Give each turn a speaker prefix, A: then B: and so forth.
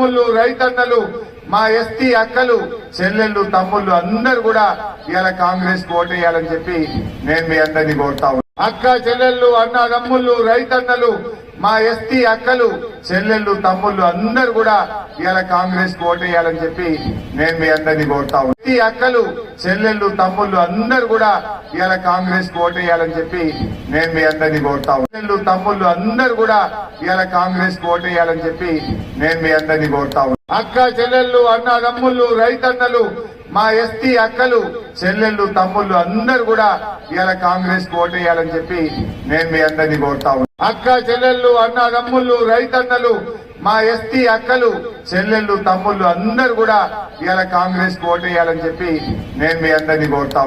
A: అన్నదమ్ముళ్ళు రైతన్నలు మా ఎస్టీ అక్కలు చెల్లెళ్ళు తమ్ముళ్ళు అందరు కూడా ఇవాళ కాంగ్రెస్ ఓటేయాలని చెప్పి నేను మీ అందరినీ కోరుతా అక్క చెల్లెళ్ళు అన్నదమ్ముళ్ళు రైతన్నలు మా ఎస్టీ అక్కలు చెల్లెళ్ళు తమ్ముళ్ళు అందరు కూడా ఇలా కాంగ్రెస్ ఓటేయాలని చెప్పి నేను మీ అందరినీ కోరుతా ఎస్టీ అక్కలు చెల్లెళ్ళు తమ్ముళ్ళు అందరు కూడా ఇలా కాంగ్రెస్ ఓటేయాలని చెప్పి నేను మీ అందరినీ కోరుతా చెల్లెళ్ళు తమ్ముళ్ళు అందరు కూడా ఇలా కాంగ్రెస్ ఓటేయాలని చెప్పి నేను మీ అందరినీ కోరుతా అక్క చెల్లెళ్ళు అన్నదమ్ముళ్ళు రైతన్నలు మా ఎస్టీ అక్కలు చెల్లెళ్ళు తమ్ముళ్ళు అందరు కూడా ఇలా కాంగ్రెస్ ఓటేయాలని చెప్పి నేను మీ అందరినీ కోరుతా ఉన్నా. అక్క చెల్లెళ్ళు అన్నదమ్ముళ్ళు రైతన్నలు మా ఎస్టీ అక్కలు చెల్లెళ్ళు తమ్ముళ్ళు అందరు కూడా ఇలా కాంగ్రెస్ ఓటేయాలని చెప్పి నేను మీ అందరినీ కోరుతా